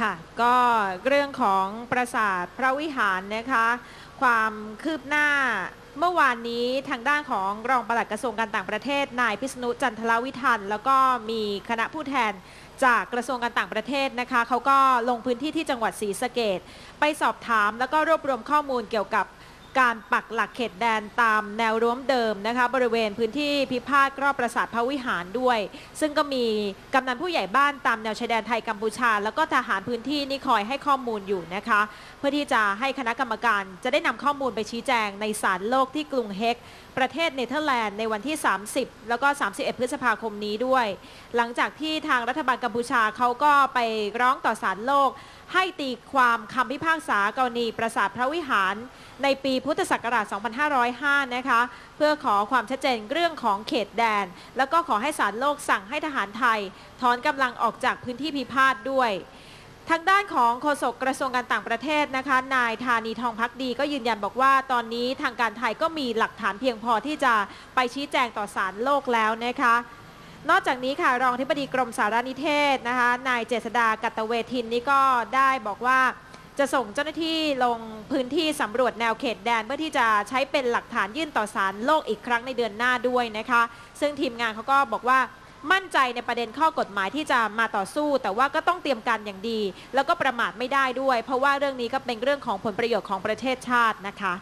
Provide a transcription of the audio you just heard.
ค่ะ ก็เรื่องของปราสาทพระวิหารนะคะ ความคืบหน้าเมื่อวานนี้ทางด้านของรองปลัดกระทรวงการต่างประเทศ นายพิษณุจันทรวิทัน แล้วก็มีคณะผู้แทนจากกระทรวงการต่างประเทศนะคะเขาก็ลงพื้นที่ที่จังหวัดศรีสะเกดไปสอบถามแล้วก็รวบรวมข้อมูลเกี่ยวกับ การปักหลักเขตแดนตามแนวรั้วเดิมนะคะบริเวณพื้นที่พิพาทรอบปราสาทพระวิหารด้วย ซึ่งก็มีกำนันผู้ใหญ่บ้านตามแนวชายแดนไทยกัมพูชา แล้วก็ทหารพื้นที่นี่คอยให้ข้อมูลอยู่นะคะ เพื่อที่จะให้คณะกรรมการจะได้นำข้อมูลไปชี้แจงในศาลโลกที่กรุงเฮกประเทศเนเธอร์แลนด์ในวันที่ 30 แล้วก็ 31 พฤษภาคมนี้ด้วย หลังจากที่ทางรัฐบาลกัมพูชาเขาก็ไปร้องต่อศาลโลก ให้ตีความคำพิพากษากรณีปราสาทพระวิหาร ในปีพุทธศักราช 2505 นะคะ เพื่อขอความชัดเจนเรื่องของเขตแดน แล้วก็ขอให้ศาลโลกสั่งให้ทหารไทย ถอนกำลังออกจากพื้นที่พิพาทด้วยทางด้านของโฆษกกระทรวงการต่างประเทศนะคะ นายธานีทองพักดีก็ยืนยันบอกว่า ตอนนี้ทางการไทยก็มีหลักฐานเพียงพอที่จะไปชี้แจงต่อศาลโลกแล้วนะคะ นอกจากนี้ค่ะรองอธิบดีกรมสารนิเทศนะคะนายเจษดากัตตเวทินนี่ก็ได้บอกว่าจะส่งเจ้าหน้าที่ลงพื้นที่สำรวจแนวเขตแดน เพื่อที่จะใช้เป็นหลักฐานยื่นต่อศาลโลกอีกครั้งในเดือนหน้าด้วยนะคะ ซึ่งทีมงานเขาก็บอกว่ามั่นใจในประเด็นข้อกฎหมายที่จะมาต่อสู้ แต่ว่าก็ต้องเตรียมการอย่างดี แล้วก็ประมาทไม่ได้ด้วย เพราะว่าเรื่องนี้ก็เป็นเรื่องของผลประโยชน์ของประเทศชาตินะคะ